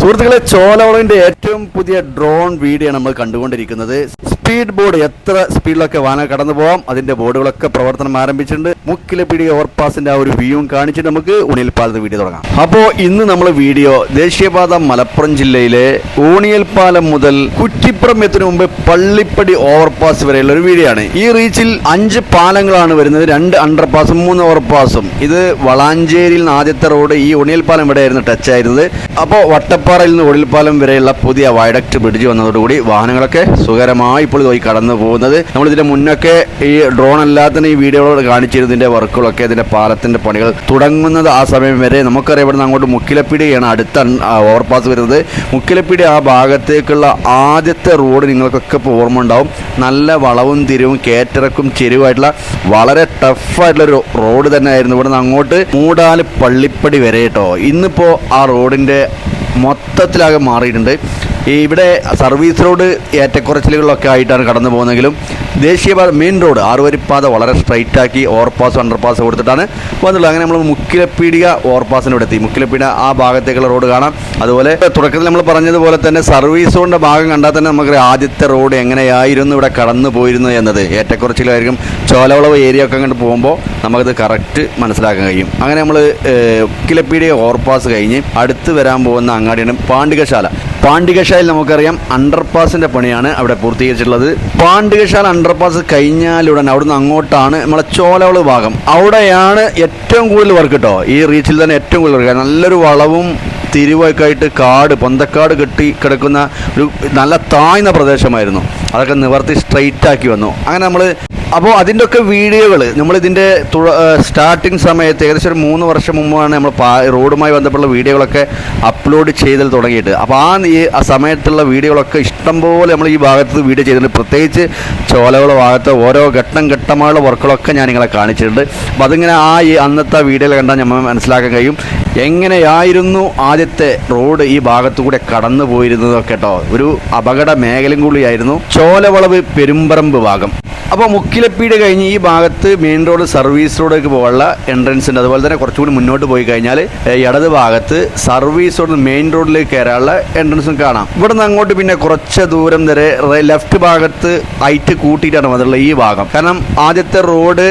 സുഹൃത്തുക്കളെ ചോലവളവിന്റെ ഏറ്റവും പുതിയ ഡ്രോൺ വീഡിയോ നമ്മൾ കണ്ടുകൊണ്ടിരിക്കുന്നത്. സ്പീഡ് ബോർഡ് എത്ര സ്പീഡിലൊക്കെ വാന കടന്നു പോകാം അതിന്റെ ബോർഡുകളൊക്കെ പ്രവർത്തനം ആരംഭിച്ചിട്ടുണ്ട്. മുക്കിലപ്പിടി ഓവർപാസിന്റെ ആ ഒരു വ്യൂവും കാണിച്ചിട്ട് നമുക്ക് ഉണിയൽപാലത്ത് വീഡിയോ തുടങ്ങാം. അപ്പോൾ ഇന്ന് നമ്മൾ വീഡിയോ ദേശീയപാത മലപ്പുറം ജില്ലയിലെ ഊണിയൽപ്പാലം മുതൽ കുറ്റിപ്പുറം എത്തുന്ന മുമ്പ് പള്ളിപ്പടി ഓവർപാസ് വരെയുള്ള ഒരു വീഡിയോ ആണ്. ഈ റീച്ചിൽ അഞ്ച് പാലങ്ങളാണ് വരുന്നത്. രണ്ട് അണ്ടർപാസും മൂന്ന് ഓവർപാസും. ഇത് വളാഞ്ചേരിയിൽ നിന്ന് ആദ്യത്തെ റോഡ് ഈ ഊണിയൽപ്പാലം ഇവിടെ ആയിരുന്നു ടച്ച് ആയിരുന്നത്. അപ്പോൾ വട്ടപ്പാറയിൽ നിന്ന് ഒടിൽപ്പാലം വരെയുള്ള പുതിയ വയഡക്ട് ബ്രിഡ്ജ് വന്നതോടുകൂടി വാഹനങ്ങളൊക്കെ സുഖകരമായി ഇപ്പോൾ പോയി കടന്നു പോകുന്നത്. നമ്മൾ ഇതിന്റെ മുന്നൊക്കെ ഈ ഡ്രോൺ അല്ലാത്ത ഈ വീഡിയോകളോട് കാണിച്ചിരുന്നതിന്റെ വർക്കുകളൊക്കെ ഇതിന്റെ പാലത്തിന്റെ പണികൾ തുടങ്ങുന്നത് ആ സമയം വരെ നമുക്കറിയാം ഇവിടുന്ന് അങ്ങോട്ട് മുക്കിലപ്പിടിയാണ് അടുത്ത ഓവർപാസ് വരുന്നത്. മുക്കിലപ്പിടി ആ ഭാഗത്തേക്കുള്ള ആദ്യത്തെ റോഡ് നിങ്ങൾക്കൊക്കെ ഇപ്പോൾ ഓർമ്മ ഉണ്ടാവും. നല്ല വളവും തിരിവും കേറ്ററക്കും ചെരുവായിട്ടുള്ള വളരെ ടഫായിട്ടുള്ള ഒരു റോഡ് തന്നെയായിരുന്നു ഇവിടുന്ന് അങ്ങോട്ട് മൂടാൽ പള്ളിപ്പടി വരെ കേട്ടോ. ഇന്നിപ്പോൾ ആ റോഡിന്റെ മൊത്തത്തിലാകെ മാറിയിട്ടുണ്ട്. ഇവിടെ സർവീസ് റോഡ് ഏറ്റക്കുറച്ചിലുകളൊക്കെ ആയിട്ടാണ് കടന്നു പോകുന്നതെങ്കിലും ദേശീയപാത മെയിൻ റോഡ് ആറുവരിപ്പാത വളരെ സ്ട്രൈറ്റാക്കി ഓവർപാസ് അണ്ടർപാസ് കൊടുത്തിട്ടാണ് വന്നുള്ളത് അങ്ങനെ നമ്മൾ മുക്കിലപ്പീടിക ഓവർപാസിന്റെ ഇവിടെ എത്തി. മുക്കിലപ്പീടിക ആ ഭാഗത്തേക്കുള്ള റോഡ് കാണാം. അതുപോലെ തുടക്കത്തിൽ നമ്മൾ പറഞ്ഞതുപോലെ തന്നെ സർവീസ് റോഡിന്റെ ഭാഗം കണ്ടാൽ തന്നെ നമുക്ക് ആദ്യത്തെ റോഡ് എങ്ങനെയായിരുന്നു ഇവിടെ കടന്നു പോയിരുന്നു എന്നത്. ഏറ്റക്കുറച്ചിലായിരിക്കും ചോലവളവ് ഏരിയ ഒക്കെ അങ്ങോട്ട് പോകുമ്പോൾ നമുക്കത് കറക്റ്റ് മനസ്സിലാക്കാൻ കഴിയും. അങ്ങനെ നമ്മൾ മുക്കിലപ്പീടിക ഓവർപാസ് കഴിഞ്ഞ് അടുത്ത് വരാൻ പോകുന്ന അങ്ങാടിയാണ് പാണ്ഡികശാല. പാണ്ഡികശാലയിൽ നമുക്കറിയാം അണ്ടർപാസിന്റെ പണിയാണ് അവിടെ പൂർത്തീകരിച്ചിട്ടുള്ളത്. പാണ്ഡികശാല അണ്ടർപാസ് കഴിഞ്ഞാലുടൻ അവിടുന്ന് അങ്ങോട്ടാണ് നമ്മളെ ചോലവൾ ഭാഗം. അവിടെയാണ് ഏറ്റവും കൂടുതൽ വർക്ക് കേട്ടോ ഈ റീച്ചിൽ തന്നെ ഏറ്റവും കൂടുതൽ വർക്ക് നല്ലൊരു വളവും തിരിവൊക്കെ ആയിട്ട് കാട് പൊന്തക്കാട് കെട്ടി കിടക്കുന്ന ഒരു നല്ല താഴ്ന്ന പ്രദേശമായിരുന്നു. അതൊക്കെ നിവർത്തി സ്ട്രൈറ്റ് ആക്കി വന്നു. അങ്ങനെ നമ്മൾ അപ്പോൾ അതിന്റെ ഒക്കെ വീഡിയോകൾ നമ്മളിതിന്റെ സ്റ്റാർട്ടിങ് സമയത്ത് ഏകദേശം ഒരു മൂന്ന് വർഷം മുമ്പാണ് നമ്മൾ റോഡുമായി ബന്ധപ്പെട്ട വീഡിയോകളൊക്കെ അപ്ലോഡ് ചെയ്തൽ തുടങ്ങിയിട്ട്. അപ്പോൾ ആ ആ സമയത്തുള്ള വീഡിയോകളൊക്കെ ഇഷ്ടംപോലെ നമ്മൾ ഈ ഭാഗത്ത് വീഡിയോ ചെയ്തിട്ടുണ്ട്. പ്രത്യേകിച്ച് ചോലകളുടെ ഭാഗത്ത് ഓരോ ഘട്ടം ഘട്ടമായുള്ള വർക്കുകളൊക്കെ ഞാൻ നിങ്ങളെ കാണിച്ചിട്ടുണ്ട്. അപ്പോൾ അതിങ്ങനെ ആ ഈ അന്നത്തെ വീഡിയോയിൽ കണ്ടാൽ നമ്മൾ മനസ്സിലാക്കാൻ കഴിയും. എങ്ങനെയായിരുന്നു ആദ്യത്തെ റോഡ് ഈ ഭാഗത്തുകൂടെ കടന്നു പോയിരുന്നതൊക്കെ കേട്ടോ ഒരു അപകട മേഖലയും കൂടിയായിരുന്നു. ചോലവളവ് പെരുമ്പറമ്പ് ഭാഗം. അപ്പോൾ മുക്കിലപ്പീട് കഴിഞ്ഞ് ഈ ഭാഗത്ത് മെയിൻ റോഡ് സർവീസ് റോഡിലേക്ക് പോകാനുള്ള എൻട്രൻസ് ഉണ്ട്. അതുപോലെ തന്നെ കുറച്ചുകൂടി മുന്നോട്ട് പോയി കഴിഞ്ഞാൽ ഇടത് ഭാഗത്ത് സർവീസ് റോഡ് മെയിൻ റോഡിലേക്ക് കയറാനുള്ള എൻട്രൻസും കാണാം. ഇവിടെ നിന്ന് അങ്ങോട്ട് പിന്നെ കുറച്ച് ദൂരം വരെ ലെഫ്റ്റ് ഭാഗത്ത് ഹൈറ്റ് കൂട്ടിയിട്ടാണ് വന്നിട്ടുള്ളത് ഈ ഭാഗം. കാരണം ആദ്യത്തെ റോഡ്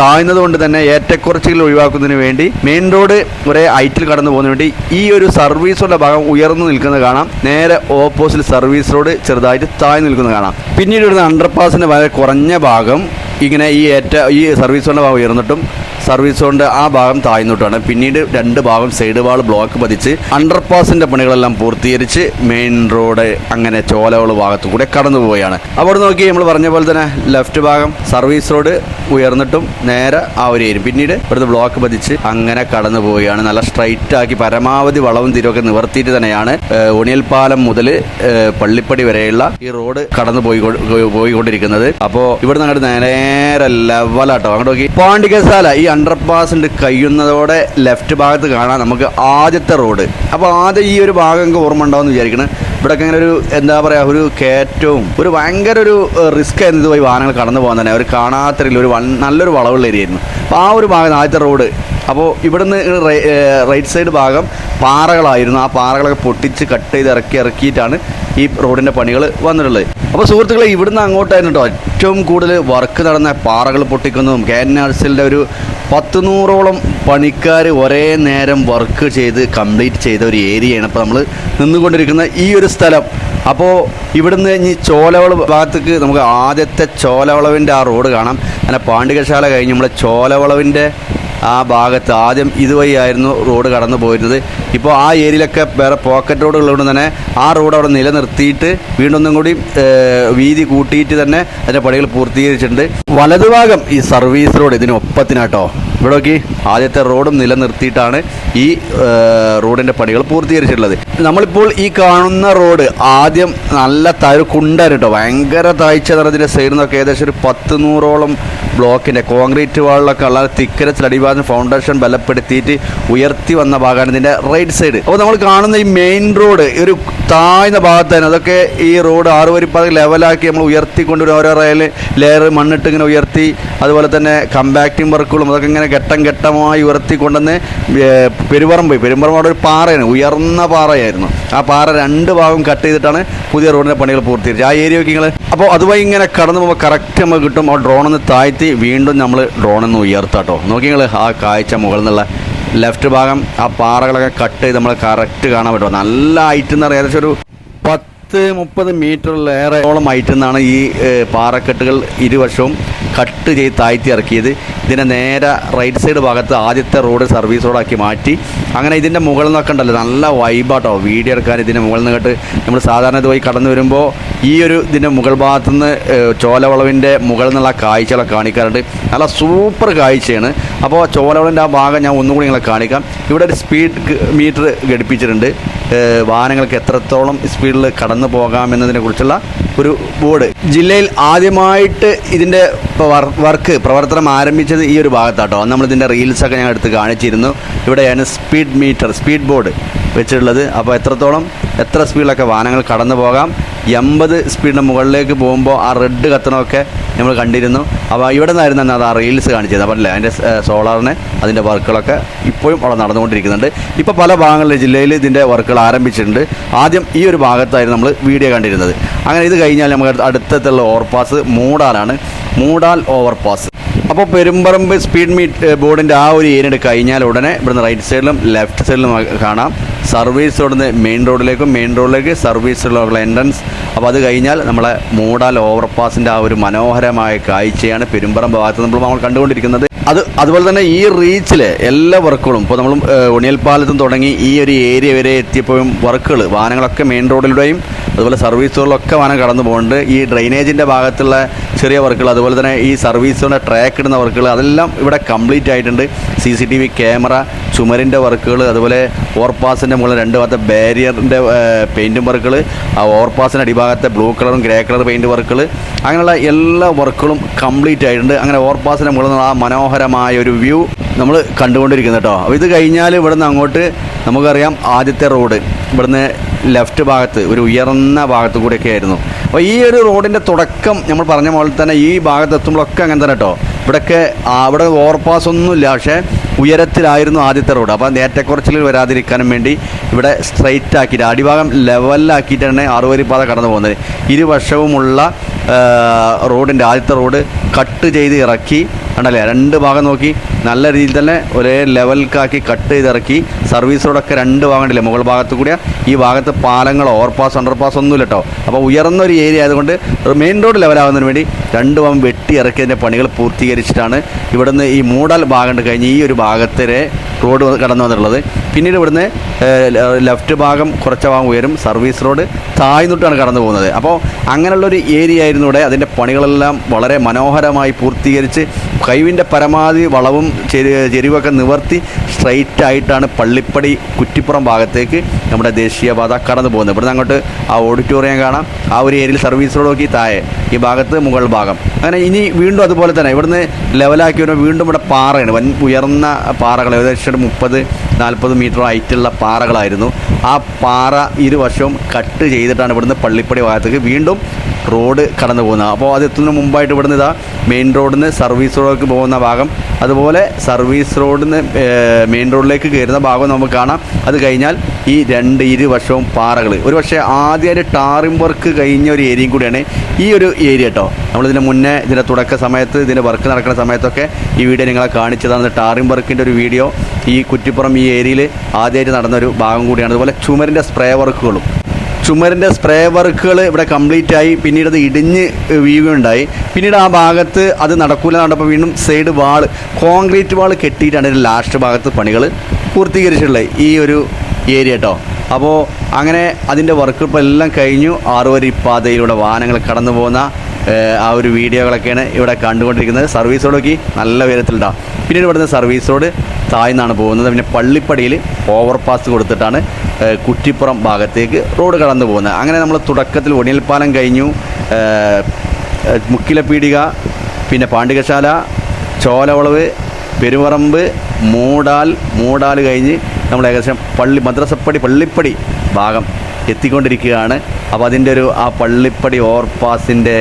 താഴ്ന്നത് കൊണ്ട് തന്നെ ഏറ്റക്കുറച്ചിൽ ഒഴിവാക്കുന്നതിന് വേണ്ടി മെയിൻ റോഡ് ഒരേ ഹൈറ്റിൽ കടന്നു പോകുന്നതിന് വേണ്ടി ഈ ഒരു സർവീസ് റോഡ് ഭാഗം ഉയർന്നു നിൽക്കുന്നത് കാണാം. നേരെ ഓപ്പോസിറ്റ് സർവീസ് റോഡ് ചെറുതായിട്ട് താഴ്ന്നു നിൽക്കുന്നത് കാണാം. പിന്നീട് ഇവിടുന്ന് അണ്ടർപാസിന്റെ വളരെ കുറഞ്ഞ ഭാഗം ഇങ്ങനെ ഈ ഏറ്റ ഈ സർവീസ് സോണിന്റെ ഭാഗം ഉയർന്നിട്ടും സർവീസ് സോണിന്റെ ആ ഭാഗം താഴ്ന്നിട്ടാണ് പിന്നീട് രണ്ട് ഭാഗം സൈഡ് വാൾ ബ്ലോക്ക് പതിച്ച് അണ്ടർപാസിന്റെ പണികളെല്ലാം പൂർത്തീകരിച്ച് മെയിൻ റോഡ് അങ്ങനെ ചോലവള ഭാഗത്തു കൂടെ കടന്നു പോവുകയാണ്. അവിടെ നോക്കി നമ്മൾ പറഞ്ഞ പോലെ തന്നെ ലെഫ്റ്റ് ഭാഗം സർവീസ് റോഡ് ഉയർന്നിട്ടും നേരെ ആ ഒരു ഏരിയ പിന്നീട് ഇവിടുന്ന് ബ്ലോക്ക് പതിച്ച് അങ്ങനെ കടന്നു പോവുകയാണ്. നല്ല സ്ട്രൈറ്റ് ആക്കി പരമാവധി വളവും തിരുവൊക്കെ നിവർത്തിയിട്ട് തന്നെയാണ് ഏഹ്, പാലം മുതൽ പള്ളിപ്പടി വരെയുള്ള ഈ റോഡ് കടന്നു പോയി പോയിക്കൊണ്ടിരിക്കുന്നത് അപ്പോൾ ഇവിടുന്ന് അങ്ങോട്ട് നേരെ ലെവലാട്ടോ അങ്ങോട്ട് നോക്കി. പാണ്ഡികശാല ഈ അണ്ടർപാസിന്റെ കഴിയുന്നതോടെ ലെഫ്റ്റ് ഭാഗത്ത് കാണാം നമുക്ക് ആദ്യത്തെ റോഡ് അപ്പോൾ ആദ്യം ഈ ഒരു ഭാഗം ഓർമ്മ ഉണ്ടാവും എന്ന് വിചാരിക്കണം ഇവിടെയൊക്കെ ഇങ്ങനെ ഒരു എന്താ പറയുക ഒരു കയറ്റവും ഒരു ഭയങ്കര ഒരു റിസ്ക് ആയിരുന്നു പോയി വാഹനങ്ങൾ കടന്നു പോകാൻ തന്നെ. ഒരു കാണാത്ത രീതിയിൽ ഒരു നല്ലൊരു വളവുള്ള ഏരിയ ആയിരുന്നു. അപ്പോൾ ആ ഒരു ഭാഗം ആദ്യത്തെ റോഡ് അപ്പോൾ ഇവിടുന്ന് റൈറ്റ് സൈഡ് ഭാഗം പാറകളായിരുന്നു. ആ പാറകളൊക്കെ പൊട്ടിച്ച് കട്ട് ചെയ്ത് ഇറക്കി ഇറക്കിയിട്ടാണ് ഈ റോഡിന്റെ പണികൾ വന്നിട്ടുള്ളത്. അപ്പോൾ സുഹൃത്തുക്കളെ ഇവിടുന്ന് അങ്ങോട്ടായിരുന്നു കേട്ടോ ഏറ്റവും കൂടുതൽ വർക്ക് നടന്ന പാറകൾ പൊട്ടിക്കുന്നതും കെ എൻ ഒരു പത്ത് നൂറോളം പണിക്കാർ ഒരേ നേരം വർക്ക് ചെയ്ത് കംപ്ലീറ്റ് ചെയ്ത ഒരു ഏരിയയാണ് ഇപ്പോൾ നമ്മൾ നിന്നുകൊണ്ടിരിക്കുന്ന ഈ ഒരു സ്ഥലം. അപ്പോൾ ഇവിടുന്ന് ഇനി ചോലവളവ് ഭാഗത്തേക്ക് നമുക്ക് ആദ്യത്തെ ചോലവളവിന്റെ ആ റോഡ് കാണാം. അങ്ങനെ പാണ്ഡികശാല കഴിഞ്ഞ് നമ്മൾ ചോലവളവിന്റെ ആ ഭാഗത്ത് ആദ്യം ഇതുവഴിയായിരുന്നു റോഡ് കടന്നു പോയിരുന്നത്. ഇപ്പോൾ ആ ഏരിയയിലൊക്കെ വേറെ പോക്കറ്റ് റോഡുള്ളതുകൊണ്ട് തന്നെ ആ റോഡ് അവിടെ നിലനിർത്തിയിട്ട് വീണ്ടും ഒന്നും കൂടി വീതി കൂട്ടിയിട്ട് തന്നെ അതിന്റെ പണികൾ പൂർത്തീകരിച്ചിട്ടുണ്ട്. വലതുഭാഗം ഈ സർവീസ് റോഡ് ഇതിന് ഒപ്പത്തിനാട്ടോ ഇവിടെ നോക്കി ആദ്യത്തെ റോഡും നിലനിർത്തിയിട്ടാണ് ഈ റോഡിന്റെ പണികൾ പൂർത്തീകരിച്ചിട്ടുള്ളത്. നമ്മളിപ്പോൾ ഈ കാണുന്ന റോഡ് ആദ്യം നല്ല തരുക്കുണ്ടായിരുന്നു കേട്ടോ. ഭയങ്കര താഴ്ച നിറഞ്ഞതിന്റെ സൈഡിൽ നിന്നൊക്കെ ഏകദേശം ഒരു പത്ത് നൂറോളം ബ്ലോക്കിന്റെ കോൺക്രീറ്റ് വാളിലൊക്കെ ഉള്ള തിക്കരത്തിൽ അടിഭാഗം ഫൗണ്ടേഷൻ ബലപ്പെടുത്തിയിട്ട് ഉയർത്തി വന്ന ഭാഗമാണ് ഇതിന്റെ റൈറ്റ് സൈഡ് അപ്പോൾ നമ്മൾ കാണുന്ന ഈ മെയിൻ റോഡ് ഒരു താഴ്ന്ന ഭാഗത്താണ് അതൊക്കെ ഈ റോഡ് ആറുവരിപ്പാത ലെവലാക്കി നമ്മൾ ഉയർത്തിക്കൊണ്ടുവരും ഓരോ റയൽ ലെയർ മണ്ണിട്ട് ഇങ്ങനെ ഉയർത്തി അതുപോലെ തന്നെ കമ്പാക്റ്റിംഗ് വർക്കുകളും അതൊക്കെ ഇങ്ങനെ ഘട്ടം ഘട്ടമായി ഉയർത്തി കൊണ്ടുവന്ന് പെരുമ്പറമ്പ് അവിടെ ഒരു പാറയാണ് ഉയർന്ന പാറയായിരുന്നു. ആ പാറ രണ്ട് ഭാഗം കട്ട് ചെയ്തിട്ടാണ് പുതിയ റോഡിന്റെ പണികൾ പൂർത്തീകരിച്ചത്. ആ ഏരിയ ഒക്കെ നിങ്ങൾ അപ്പോൾ അതുവഴി ഇങ്ങനെ കടന്നു പോകുമ്പോൾ കറക്റ്റ് നമുക്ക് കിട്ടും. ആ ഡ്രോണിൽ നിന്ന് താഴ്ത്തി വീണ്ടും നമ്മൾ ഡ്രോണിൽ നിന്ന് ഉയർത്താട്ടോ. നോക്കി നിങ്ങൾ ആ കാഴ്ച മുകളിൽ നിന്നുള്ള ലെഫ്റ്റ് ഭാഗം ആ പാറകളൊക്കെ കട്ട് ചെയ്ത് നമ്മൾ കറക്റ്റ് കാണാൻ പറ്റുമോ നല്ല ഹൈറ്റ് എന്ന് പറയുക ഏകദേശം ഒരു പത്ത് മുപ്പത് മീറ്ററിലേറെയോളം ആയിട്ട് നിന്നാണ് ഈ പാറക്കെട്ടുകൾ ഇരുവശവും കട്ട് ചെയ്ത് താഴ്ത്തി ഇറക്കിയത്. ഇതിനെ നേരെ റൈറ്റ് സൈഡ് ഭാഗത്ത് ആദ്യത്തെ റോഡ് സർവീസ് റോഡാക്കി മാറ്റി. അങ്ങനെ ഇതിന്റെ മുകളിൽ നിന്നൊക്കെ ഉണ്ടല്ലോ നല്ല വൈബാട്ടോ. വീഡിയോ എടുക്കാൻ ഇതിന്റെ മുകളിൽ നിന്ന് കേട്ട് നമ്മൾ സാധാരണ ഇതുവഴി കടന്നു വരുമ്പോൾ ഈ ഒരു ഇതിന്റെ മുകൾ ഭാഗത്തു നിന്ന് ചോലവളവിന്റെ മുകളിൽ നിന്നുള്ള കാഴ്ചകളൊക്കെ കാണിക്കാറുണ്ട്. നല്ല സൂപ്പർ കാഴ്ചയാണ്. അപ്പോൾ ചോലവളവിന്റെ ആ ഭാഗം ഞാൻ ഒന്നുകൂടി നിങ്ങളെ കാണിക്കാം. ഇവിടെ ഒരു സ്പീഡ് മീറ്റർ ഘടിപ്പിച്ചിട്ടുണ്ട്. വാഹനങ്ങൾക്ക് എത്രത്തോളം സ്പീഡിൽ കടന്നു പോകാം എന്നതിനെ കുറിച്ചുള്ള ഒരു ബോർഡ്. ജില്ലയിൽ ആദ്യമായിട്ട് ഇതിന്റെ വർക്ക് പ്രവർത്തനം ആരംഭിച്ചത് ഈ ഒരു ഭാഗത്താട്ടോ. ഇതിന്റെ റീൽസൊക്കെ ഞാൻ എടുത്ത് കാണിച്ചിരുന്നു. ഇവിടെയാണ് സ്പീഡ് മീറ്റർ സ്പീഡ് ബോർഡ് വെച്ചിട്ടുള്ളത്. അപ്പോൾ എത്രത്തോളം എത്ര സ്പീഡിലൊക്കെ വാഹനങ്ങൾ കടന്നു പോകാം എൺപത് സ്പീഡിന് മുകളിലേക്ക് പോകുമ്പോൾ ആ റെഡ് കത്തണമൊക്കെ നമ്മൾ കണ്ടിരുന്നു. അപ്പോൾ ഇവിടെ നിന്നായിരുന്നു തന്നെ അത് ആ റീൽസ് കാണിച്ചത്. അപ്പോൾ അല്ലേ? അതിന്റെ സോളാറിന് അതിന്റെ വർക്കുകളൊക്കെ ഇപ്പോഴും അവിടെ നടന്നുകൊണ്ടിരിക്കുന്നുണ്ട്. ഇപ്പോൾ പല ഭാഗങ്ങളിലെ ജില്ലയിൽ ഇതിന്റെ വർക്കുകൾ ആരംഭിച്ചിട്ടുണ്ട്. ആദ്യം ഈ ഒരു ഭാഗത്തായിരുന്നു നമ്മൾ വീഡിയോ കണ്ടിരുന്നത്. അങ്ങനെ ഇത് കഴിഞ്ഞാൽ നമുക്ക് അടുത്തുള്ള ഓവർപാസ് മൂടാലാണ്. മൂടാൽ ഓവർപാസ് അപ്പോൾ പെരുമ്പറമ്പ് സ്പീഡ് മീറ്റ് ബോർഡിന്റെ ആ ഒരു ഏരിയ കഴിഞ്ഞാൽ ഉടനെ ഇവിടുന്ന് റൈറ്റ് സൈഡിലും ലെഫ്റ്റ് സൈഡിലും കാണാം. സർവീസ് റോഡിൽ മെയിൻ റോഡിലേക്കും മെയിൻ റോഡിലേക്ക് സർവീസ് റോഡിലുള്ള എൻട്രൻസ് അപ്പോൾ അത് കഴിഞ്ഞാൽ നമ്മളെ മൂടാൽ ഓവർപാസിന്റെ ആ ഒരു മനോഹരമായ കാഴ്ചയാണ് പെരുമ്പറമ്പ് ഭാഗത്ത് നമ്മൾ നമ്മൾ കണ്ടുകൊണ്ടിരിക്കുന്നത്. അത് അതുപോലെ തന്നെ ഈ റീച്ചിൽ എല്ലാ വർക്കുകളും ഇപ്പോൾ നമ്മൾ ഉണിയൽപ്പാലത്തും തുടങ്ങി ഈ ഒരു ഏരിയ വരെ എത്തിയപ്പോഴും വർക്കുകൾ വാഹനങ്ങളൊക്കെ മെയിൻ റോഡിലൂടെയും അതുപോലെ സർവീസുകളിലൊക്കെ വാഹനം കടന്നു പോകുന്നുണ്ട് ഈ ഡ്രെയിനേജിന്റെ ഭാഗത്തുള്ള ചെറിയ വർക്കുകൾ അതുപോലെ തന്നെ ഈ സർവീസുകളുടെ ട്രാക്ക് ഇടുന്ന വർക്കുകൾ അതെല്ലാം ഇവിടെ കംപ്ലീറ്റ് ആയിട്ടുണ്ട്. C C T V camera ചുമരിന്റെ വർക്കുകൾ അതുപോലെ ഓവർപാസിന്റെ മുകളിൽ രണ്ട് ഭാഗത്തെ ബാരിയറിന്റെ പെയിന്റും വർക്കുകൾ ആ ഓവർപാസിന്റെ അടിഭാഗത്തെ ബ്ലൂ കളറും ഗ്രേ കളർ പെയിന്റ് വർക്കുകൾ അങ്ങനെയുള്ള എല്ലാ വർക്കുകളും കംപ്ലീറ്റ് ആയിട്ടുണ്ട്. അങ്ങനെ ഓവർപാസിന്റെ മുകളിൽ നിന്ന് ആ മനോഹരമായ ഒരു വ്യൂ നമ്മൾ കണ്ടുകൊണ്ടിരിക്കുന്നത് കേട്ടോ. അപ്പോൾ ഇത് കഴിഞ്ഞാൽ ഇവിടുന്ന് അങ്ങോട്ട് നമുക്കറിയാം ആദ്യത്തെ റോഡ്. ഇവിടുന്ന് ലെഫ്റ്റ് ഭാഗത്ത് ഒരു ഉയർന്ന ഭാഗത്ത് കൂടെയൊക്കെ ആയിരുന്നു. അപ്പോൾ ഈ ഒരു റോഡിന്റെ തുടക്കം നമ്മൾ പറഞ്ഞ പോലെ തന്നെ ഈ ഭാഗത്ത് എത്തുമ്പോഴൊക്കെ അങ്ങനെ തന്നെ കേട്ടോ. ഇവിടെയൊക്കെ അവിടെ ഓവർപാസ് ഒന്നുമില്ല. പക്ഷേ ഉയരത്തിലായിരുന്നു ആദ്യത്തെ റോഡ്. അപ്പോൾ നേറ്റക്കുറച്ചിലിൽ വരാതിരിക്കാനും വേണ്ടി ഇവിടെ സ്ട്രൈറ്റ് ആക്കിയിട്ട് അടിഭാഗം ലെവലിലാക്കിയിട്ടാണ് ആറുവരിപ്പാത കടന്നു പോകുന്നത്. ഇരുവശവുമുള്ള റോഡിന്റെ ആദ്യത്തെ റോഡ് കട്ട് ചെയ്ത് ഇറക്കി കണ്ടല്ലേ? രണ്ട് ഭാഗം നോക്കി. നല്ല രീതിയിൽ തന്നെ ഒരേ ലെവൽക്കാക്കി കട്ട് ചെയ്തിറക്കി. സർവീസ് റോഡൊക്കെ രണ്ട് ഭാഗം ഉണ്ടല്ലേ മുകൾ ഭാഗത്ത് കൂടിയ. ഈ ഭാഗത്ത് പാലങ്ങളോ ഓവർപാസ് അണ്ടർപാസ് ഒന്നുമില്ല കേട്ടോ അപ്പോൾ ഉയർന്ന ഒരു ഏരിയ ആയതുകൊണ്ട് മെയിൻ റോഡ് ലെവലാകുന്നതിന് വേണ്ടി രണ്ട് ഭാഗം വെട്ടി ഇറക്കിയതിന്റെ പണികൾ പൂർത്തീകരിച്ചിട്ടാണ് ഇവിടുന്ന് ഈ മൂടൽ ഭാഗം കഴിഞ്ഞ് ഈ ഒരു ഭാഗത്തിലെ റോഡ് കടന്നു വന്നിട്ടുള്ളത്. പിന്നീട് ഇവിടുന്ന് ലെഫ്റ്റ് ഭാഗം കുറച്ച ഭാഗം ഉയരും. സർവീസ് റോഡ് താഴ്ന്നിട്ടാണ് കടന്നു പോകുന്നത്. അപ്പോൾ അങ്ങനെയുള്ളൊരു ഏരിയ ആയിരുന്നു ഇവിടെ. അതിന്റെ പണികളെല്ലാം വളരെ മനോഹരമായി പൂർത്തീകരിച്ച് കഴിവിന്റെ പരമാവധി വളവും ചെരി ചെരിവൊക്കെ നിവർത്തി സ്ട്രൈറ്റ് ആയിട്ടാണ് പള്ളിപ്പടി കുറ്റിപ്പുറം ഭാഗത്തേക്ക് നമ്മുടെ ദേശീയപാത കടന്നു പോകുന്നത്. ഇവിടുന്ന് അങ്ങോട്ട് ആ ഓഡിറ്റോറിയം കാണാം. ആ ഒരു ഏരിയയിൽ സർവീസ് റോഡ് നോക്കി താഴെ ഈ ഭാഗത്ത് മുകൾ ഭാഗം. അങ്ങനെ ഇനി വീണ്ടും അതുപോലെ തന്നെ ഇവിടുന്ന് ലെവലാക്കി വരുമ്പോൾ വീണ്ടും ഇവിടെ പാറയാണ്. വൻ ഉയർന്ന പാറകൾ ഏകദേശം ഒരു മുപ്പത് നാൽപ്പത് മീറ്റർ ഹൈറ്റുള്ള പാറകളായിരുന്നു. ആ പാറ ഇരുവശവും കട്ട് ചെയ്തിട്ടാണ് ഇവിടുന്ന് പള്ളിപ്പടി ഭാഗത്തേക്ക് വീണ്ടും റോഡ് കടന്നു പോകുന്നത്. അപ്പോൾ അത് എത്തുന്നതിന് മുമ്പായിട്ട് ഇവിടുന്ന് ഇതാ മെയിൻ റോഡിൽ നിന്ന് സർവീസ് റോഡിലേക്ക് പോകുന്ന ഭാഗം. അതുപോലെ സർവീസ് റോഡിൽ നിന്ന് മെയിൻ റോഡിലേക്ക് കയറുന്ന ഭാഗം നമുക്ക് കാണാം. അത് കഴിഞ്ഞാൽ ഈ രണ്ട് ഇരുവശവും പാറകൾ ഒരു പക്ഷേ ആദ്യമായിട്ട് ടാറിംഗ് വർക്ക് കഴിഞ്ഞ ഒരു ഏരിയയും കൂടിയാണ് ഈ ഒരു ഏരിയ കേട്ടോ നമ്മളിതിന് മുന്നേ ഇതിന്റെ തുടക്ക സമയത്ത് ഇതിന്റെ വർക്ക് നടക്കുന്ന സമയത്തൊക്കെ ഈ വീഡിയോ നിങ്ങളെ കാണിച്ചതാണ്. ടാറിംഗ് വർക്കിന്റെ ഒരു വീഡിയോ ഈ കുറ്റിപ്പുറം ഈ ഏരിയയിൽ ആദ്യമായിട്ട് നടന്ന ഒരു ഭാഗം കൂടിയാണ്. അതുപോലെ ചുമരിന്റെ സ്പ്രേ വർക്കുകളും. ചുമരിന്റെ സ്പ്രേ വർക്കുകൾ ഇവിടെ കംപ്ലീറ്റ് ആയി. പിന്നീട് അത് ഇടിഞ്ഞ് വീഴുകയുണ്ടായി. പിന്നീട് ആ ഭാഗത്ത് അത് നടക്കൂല നടപ്പോൾ വീണ്ടും സൈഡ് വാൾ കോൺക്രീറ്റ് വാൾ കെട്ടിയിട്ടാണ് ലാസ്റ്റ് ഭാഗത്ത് പണികൾ പൂർത്തീകരിച്ചിട്ടുള്ളത്. ഈ ഒരു ഏരിയ കേട്ടോ. അപ്പോൾ അങ്ങനെ അതിന്റെ വർക്ക് എല്ലാം കഴിഞ്ഞു. ആറുവരി പാതയിലൂടെ വാഹനങ്ങൾ കടന്നു പോകുന്ന ആ ഒരു വീഡിയോകളൊക്കെയാണ് ഇവിടെ കണ്ടുകൊണ്ടിരിക്കുന്നത്. സർവീസ് റോഡൊക്കെ നല്ല ഉയരത്തിലുണ്ടാവും പിന്നീട് ഇവിടുന്ന് സർവീസ് റോഡ് താഴ്ന്നാണ് പോകുന്നത്. പിന്നെ പള്ളിപ്പടിയിൽ ഓവർപാസ് കൊടുത്തിട്ടാണ് കുറ്റിപ്പുറം ഭാഗത്തേക്ക് റോഡ് കടന്നു പോകുന്നത്. അങ്ങനെ നമ്മൾ തുടക്കത്തിൽ ഒണിയൽപ്പാലം കഴിഞ്ഞു. മുക്കിലപ്പീടിക പിന്നെ പാണ്ഡികശാല ചോലവളവ് പെരുവറമ്പ് മൂടാൽ മൂടാൽ കഴിഞ്ഞ് നമ്മൾ ഏകദേശം പള്ളി മദ്രസപ്പടി പള്ളിപ്പടി ഭാഗം എത്തിക്കൊണ്ടിരിക്കുകയാണ്. അപ്പോൾ അതിന്റെ ഒരു ആ പള്ളിപ്പടി ഓവർപാസിന്റെ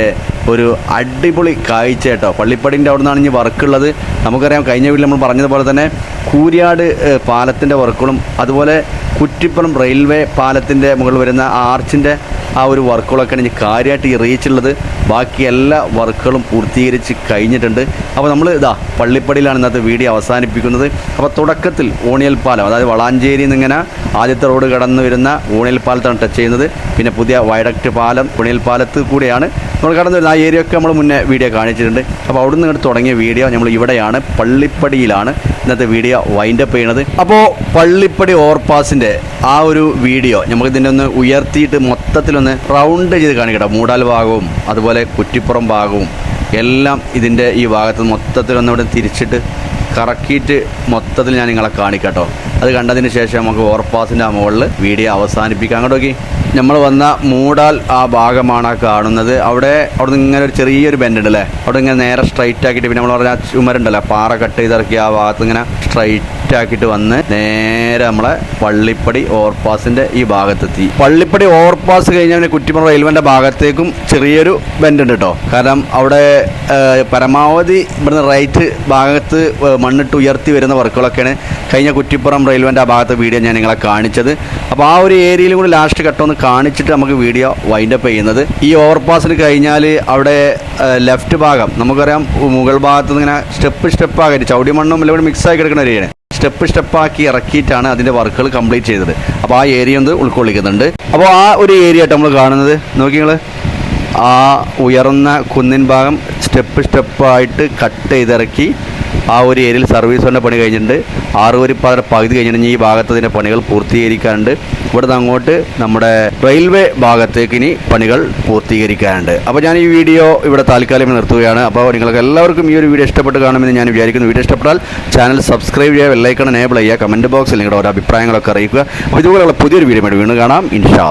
ഒരു അടിപൊളി കാഴ്ച കേട്ടോ. പള്ളിപ്പടിന്റെ അവിടെ നിന്നാണ് ഇനി വർക്കുള്ളത്. നമുക്കറിയാം കഴിഞ്ഞ വീട്ടിൽ നമ്മൾ പറഞ്ഞതുപോലെ തന്നെ കൂരിയാട് പാലത്തിന്റെ വർക്കുകളും അതുപോലെ കുറ്റിപ്പുറം റെയിൽവേ പാലത്തിന്റെ മുകളിൽ വരുന്ന ആ ആർച്ചിന്റെ ആ ഒരു വർക്കുകളൊക്കെയാണ് ഇനി കാര്യമായിട്ട് ഈ റീച്ചുള്ളത് ബാക്കി എല്ലാ വർക്കുകളും പൂർത്തീകരിച്ച് കഴിഞ്ഞിട്ടുണ്ട്. അപ്പോൾ നമ്മൾ ഇതാ പള്ളിപ്പടിയിലാണ് ഇന്നത്തെ വീഡിയോ അവസാനിപ്പിക്കുന്നത്. അപ്പോൾ തുടക്കത്തിൽ ഓണിയൽ പാലം അതായത് വളാഞ്ചേരിയിൽ നിന്നിങ്ങനെ ആദ്യത്തെ റോഡ് കടന്നു വരുന്ന ഓണിയൽ പാലത്താണ് ടച്ച് ചെയ്യുന്നത്. പിന്നെ പുതിയ വയഡക്റ്റ് പാലം ഓണിയൽ പാലത്ത് കൂടിയാണ് നമ്മൾ കടന്നു വരുന്നത്. ഏരിയ ഒക്കെ നമ്മൾ മുന്നേ വീഡിയോ കാണിച്ചിട്ടുണ്ട്. അപ്പോൾ അവിടെ നിന്ന് തുടങ്ങിയ വീഡിയോ നമ്മൾ ഇവിടെയാണ്. പള്ളിപ്പടിയിലാണ് ഇന്നത്തെ വീഡിയോ വൈൻഡപ്പ് ചെയ്യണത്. അപ്പോൾ പള്ളിപ്പടി ഓവർപാസിന്റെ ആ ഒരു വീഡിയോ നമുക്ക് ഇതിന്റെ ഒന്ന് ഉയർത്തിയിട്ട് മൊത്തത്തിലൊന്ന് റൗണ്ട് ചെയ്ത് കാണിക്കട്ടെ മൂടാൽ ഭാഗവും അതുപോലെ കുറ്റിപ്പുറം ഭാഗവും എല്ലാം ഇതിന്റെ ഈ ഭാഗത്ത് മൊത്തത്തിലൊന്ന് ഇവിടെ തിരിച്ചിട്ട് കറക്കിയിട്ട് മൊത്തത്തിൽ ഞാൻ നിങ്ങളെ കാണിക്കട്ടോ അത് കണ്ടതിന് ശേഷം നമുക്ക് ഓവർപാസിന്റെ ആ മുകളിൽ വീഡിയോ അവസാനിപ്പിക്കാം. അങ്ങോട്ട് നോക്കി. നമ്മൾ വന്ന മൂടാൽ ആ ഭാഗമാണ് കാണുന്നത്. അവിടെ അവിടെ നിന്ന് ഇങ്ങനെ ഒരു ചെറിയൊരു ബെൻഡ് അല്ലേ അവിടെ ഇങ്ങനെ നേരെ സ്ട്രൈറ്റ് ആക്കിയിട്ട് പിന്നെ നമ്മൾ പറഞ്ഞ ആ ചുമരുണ്ടല്ലോ പാറ കട്ട് ചെയ്തിറക്കി ആ ഭാഗത്ത് ഇങ്ങനെ സ്ട്രൈറ്റ് ആക്കിയിട്ട് വന്ന് നേരെ നമ്മളെ പള്ളിപ്പടി ഓവർപാസിന്റെ ഈ ഭാഗത്തെത്തി. പള്ളിപ്പടി ഓവർപാസ് കഴിഞ്ഞാൽ പിന്നെ കുറ്റിപ്പുറം റെയിൽവേന്റെ ഭാഗത്തേക്കും ചെറിയൊരു ബെൻഡ് ഉണ്ട് കേട്ടോ കാരണം അവിടെ പരമാവധി ഇവിടുന്ന് റൈറ്റ് ഭാഗത്ത് മണ്ണിട്ട് ഉയർത്തി വരുന്ന വർക്കുകളൊക്കെയാണ് കഴിഞ്ഞ കുറ്റിപ്പുറം റെയിൽവേന്റെ ആ ഭാഗത്തെ വീഡിയോ ഞാൻ നിങ്ങളെ കാണിച്ചത്. അപ്പോൾ ആ ഒരു ഏരിയയിലും കൂടി ലാസ്റ്റ് കട്ടൊന്ന് കാണിച്ചിട്ട് നമുക്ക് വീഡിയോ വൈൻഡപ്പ് ചെയ്യുന്നത്. ഈ ഓവർപാസിന് കഴിഞ്ഞാൽ അവിടെ ലെഫ്റ്റ് ഭാഗം നമുക്കറിയാം മുകൾ ഭാഗത്ത് ഇങ്ങനെ സ്റ്റെപ്പ് സ്റ്റെപ്പ് ആക്കി ചൗടി മണ്ണും എല്ലാം കൂടി മിക്സ് ആക്കി കിടക്കുന്ന ഏരിയയാണ് സ്റ്റെപ്പ് സ്റ്റെപ്പാക്കി ഇറക്കിയിട്ടാണ് അതിന്റെ വർക്കുകൾ കംപ്ലീറ്റ് ചെയ്തത്. അപ്പോൾ ആ ഏരിയ ഒന്ന് ഉൾക്കൊള്ളിക്കുന്നുണ്ട്. അപ്പോൾ ആ ഒരു ഏരിയ ആയിട്ട് നമ്മൾ കാണുന്നത്. നോക്കി നിങ്ങൾ ആ ഉയർന്ന കുന്നിൻ ഭാഗം സ്റ്റെപ്പ് സ്റ്റെപ്പായിട്ട് കട്ട് ചെയ്തിറക്കി ആ ഒരു ഏരിയയിൽ സർവീസ് വന്ന പണി കഴിഞ്ഞിട്ടുണ്ട്. ആറുവരിപ്പാത പകുതി കഴിഞ്ഞിട്ടുണ്ടെങ്കിൽ ഈ ഭാഗത്ത് ഇതിന്റെ പണികൾ പൂർത്തീകരിക്കാനുണ്ട്. നിന്ന് അങ്ങോട്ട് നമ്മുടെ റെയിൽവേ ഭാഗത്തേക്ക് ഇനി പണികൾ പൂർത്തീകരിക്കാനുണ്ട്. അപ്പോൾ ഞാൻ ഈ വീഡിയോ ഇവിടെ താൽക്കാലികം നിർത്തുകയാണ്. അപ്പോൾ നിങ്ങൾക്ക് എല്ലാവർക്കും ഈ ഒരു വീഡിയോ ഇഷ്ടപ്പെട്ട് കാണുമെന്ന് ഞാൻ വിചാരിക്കുന്നു. വീഡിയോ ഇഷ്ടപ്പെട്ടാൽ ചാനൽ സബ്സ്ക്രൈബ് ചെയ്യുക വെല്ലൈക്കൺ എനേബിൾ ചെയ്യുക കമന്റ് ബോക്സിൽ നിങ്ങളുടെ ഓരോ അഭിപ്രായങ്ങളൊക്കെ അറിയിക്കുക. അപ്പോൾ ഇതുപോലെയുള്ള പുതിയൊരു വീഡിയോ വീണ്ടും കാണാം. ഇൻഷാ